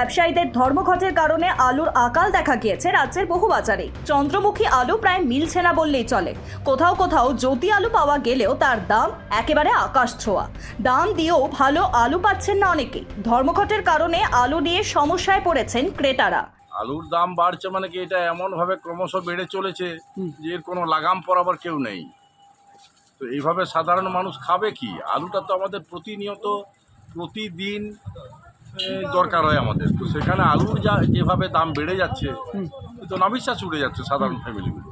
ব্যবসায়ীদের ধর্মঘটের কারণে আলুর আকাল দেখা গিয়েছে রাজ্যের বহু বাজারে। চন্দ্রমুখী আলু প্রায় মিলছে না বললেই চলে। কোথাও কোথাও জ্যোতি আলু পাওয়া গেলেও তার দাম একেবারে আকাশ ছোঁয়া। দাম দিয়েও ভালো আলু পাচ্ছেন না অনেকে ধর্মঘটের কারণে আলু নিয়ে সমস্যায় পড়েছেন ক্রেতারা। আলুর দাম বাড়ছে মানে কি এটা এমনভাবে ক্রমশ বেড়ে চলেছে যে এর কোনো লাগাম পরাবার কেউ নেই। তো এইভাবে সাধারণ মানুষ খাবে কি? আলুটা তো আমাদের প্রতিনিয়ত প্রতিদিন দরকার হয় আমাদের। তো সেখানে আলুর যা যেভাবে দাম বেড়ে যাচ্ছে তো নাবিশ্বাস উড়ে যাচ্ছে সাধারণ ফ্যামিলিগুলো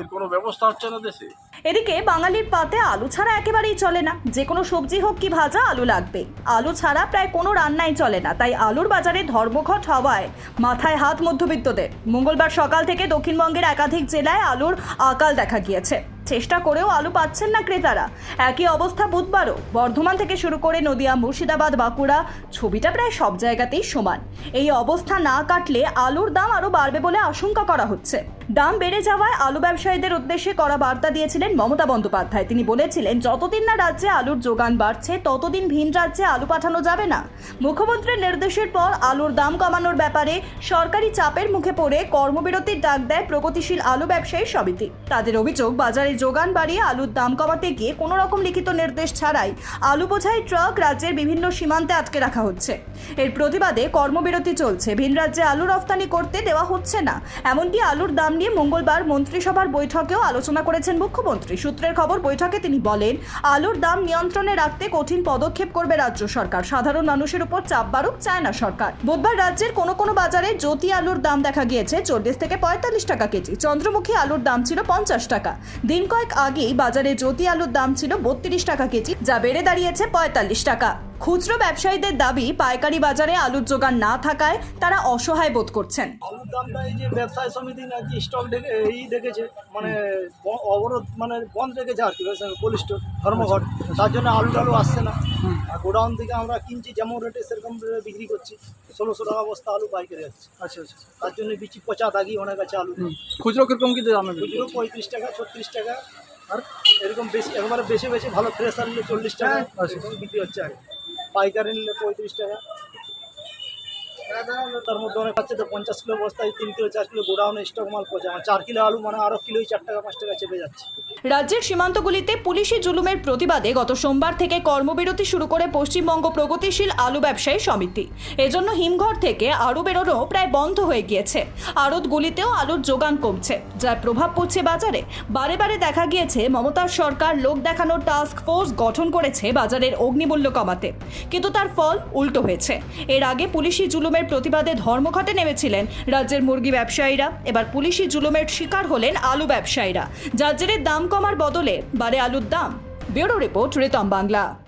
এর কোনো ব্যবস্থা হচ্ছে না দেশে? এদিকে বাঙালির পাতে আলু ছাড়া একেবারেই চলে না। যে কোনো সবজি হোক কি ভাজা আলু লাগবে। আলু ছাড়া প্রায় কোনো রান্নাই চলে না। তাই আলুর বাজারে ধর্মঘট হওয়ায় মাথায় হাত মধ্যবিত্তদের। মঙ্গলবার সকাল থেকে দক্ষিণবঙ্গের একাধিক জেলায় আলুর আকাল দেখা গিয়েছে। চেষ্টা করেও আলু পাচ্ছেন না ক্রেতারা। একই অবস্থা বুধবারও। বর্ধমান থেকে শুরু করে নদিয়া, মুর্শিদাবাদ, বাঁকুড়া, ছবিটা প্রায় সব জায়গাতেই সমান। এই অবস্থা না কাটলে আলুর দাম আরও বাড়বে বলে আশঙ্কা করা হচ্ছে। দাম বেড়ে যাওয়ায় আলু ব্যবসায়ীদের উদ্দেশ্যে করা বার্তা দিয়েছিলেন মমতা বন্দ্যোপাধ্যায়। তিনি বলেছিলেন, যতদিন না রাজ্যে আলুর যোগান বাড়ছে, ততদিন ভিন রাজ্যে আলু পাঠানো যাবে না। মুখ্যমন্ত্রীর নির্দেশের পর আলুর দাম কমানোর ব্যাপারে সরকারি চাপের মুখে পড়ে কর্মবিরতির ডাক দেয় প্রগতিশীল আলু ব্যবসায়ী সমিতি। তাদের অভিযোগ, বাজারে যোগান বাড়িয়ে আলুর দাম কমাতে গিয়ে কোনো রকম লিখিত নির্দেশ ছাড়াই আলু বোঝাই ট্রাক রাজ্যের বিভিন্ন সীমান্তে আটকে রাখা হচ্ছে। এর প্রতিবাদে কর্মবিরতি চলছে। ভিন রাজ্যে আলু রফতানি করতে দেওয়া হচ্ছে না। এমনকি আলুর দাম নিয়ে মঙ্গলবার মন্ত্রিসভার বৈঠকেও আলোচনা করেছেন মুখ্যমন্ত্রী। সূত্রের খবর, বৈঠকে তিনি বলেন, আলুর দাম নিয়ন্ত্রণে রাখতে কঠিন পদক্ষেপ করবে রাজ্য সরকার। সাধারণ মানুষের উপর চাপ বাড়ুক চায় না সরকার। বুধবার রাজ্যের কোনো কোনো বাজারে জ্যোতি আলুর দাম দেখা গিয়েছে। চল্লিশ থেকে পঁয়তাল্লিশ টাকা কেজি। চন্দ্রমুখী আলুর দাম ছিল পঞ্চাশ টাকা। দিন কয়েক আগেই বাজারে জ্যোতি আলুর দাম ছিল বত্রিশ টাকা কেজি, যা বেড়ে দাঁড়িয়েছে পঁয়তাল্লিশ টাকা। খুচরো ব্যবসায়ীদের দাবি পাইকারি বাজারে আলুর যোগান না থাকায় তারা অসহায় বোধ করছেন। আলুর দামটা এই যে ব্যবসায় সমিতি নাকি স্টক ডেকে এই দেখেছে মানে ব- অবরোধ মানে বন্ধ রেখেছে আর কি কোল্ড ধর্মঘট। তার জন্য আলু টালু আসছে না। আর গোডাউন থেকে আমরা কিনছি যেমন রেটে সেরকম রেটে বিক্রি করছি। ষোলোশো টাকা বস্তা আলু পাইকারি যাচ্ছে আচ্ছা আচ্ছা তার জন্য বিচি পচা দাগি অনেক আছে আলু। খুচরো কীরকম কিন্তু দামে খুচরো পঁয়ত্রিশ টাকা ছত্রিশ টাকা। আর? এরকম বেশি একবারে বেশি বেশি ভালো ফ্রেশ আলু চল্লিশ টাকা আচ্ছা। এরকম বিক্রি হচ্ছে আর কি। পাইকারি নিলে পঁয়ত্রিশ টাকা। তার মধ্যে অনেক আছে। তো পঞ্চাশ কিলো বস্তায় তিন কিলো, চার কিলো গোডাউনে স্টক মাল পচে আমার চার কিলো আলু মানে আরও কিলোই চার টাকা, পাঁচ টাকা চেপে যাচ্ছে। রাজ্যের সীমান্তগুলিতে পুলিশি জুলুমের প্রতিবাদে গত সোমবার থেকে কর্মবিরতি শুরু করে পশ্চিমবঙ্গ প্রগতিশীল আলু ব্যবসায়ী সমিতি। এজন্য হিমঘর থেকে আলু বেরোনো প্রায় বন্ধ হয়ে গিয়েছে। আড়তগুলিতেও আলুর যোগান কমছে, যার প্রভাব পড়ছে বাজারে। বারে বারে দেখা গিয়েছে মমতার সরকার লোক দেখানোর টাস্ক ফোর্স গঠন করেছে বাজারের অগ্নিমূল্য কমাতে। কিন্তু তার ফল উল্টো হয়েছে। এর আগে পুলিশি জুলুমের প্রতিবাদে ধর্মঘটে নেমেছিলেন রাজ্যের মুরগি ব্যবসায়ীরা। এবার পুলিশি জুলুমের শিকার হলেন আলু ব্যবসায়ীরা। যার জেরে দাম কমার বদলে বাড়ে আলুর দাম। Bureau report Ritam Bangla.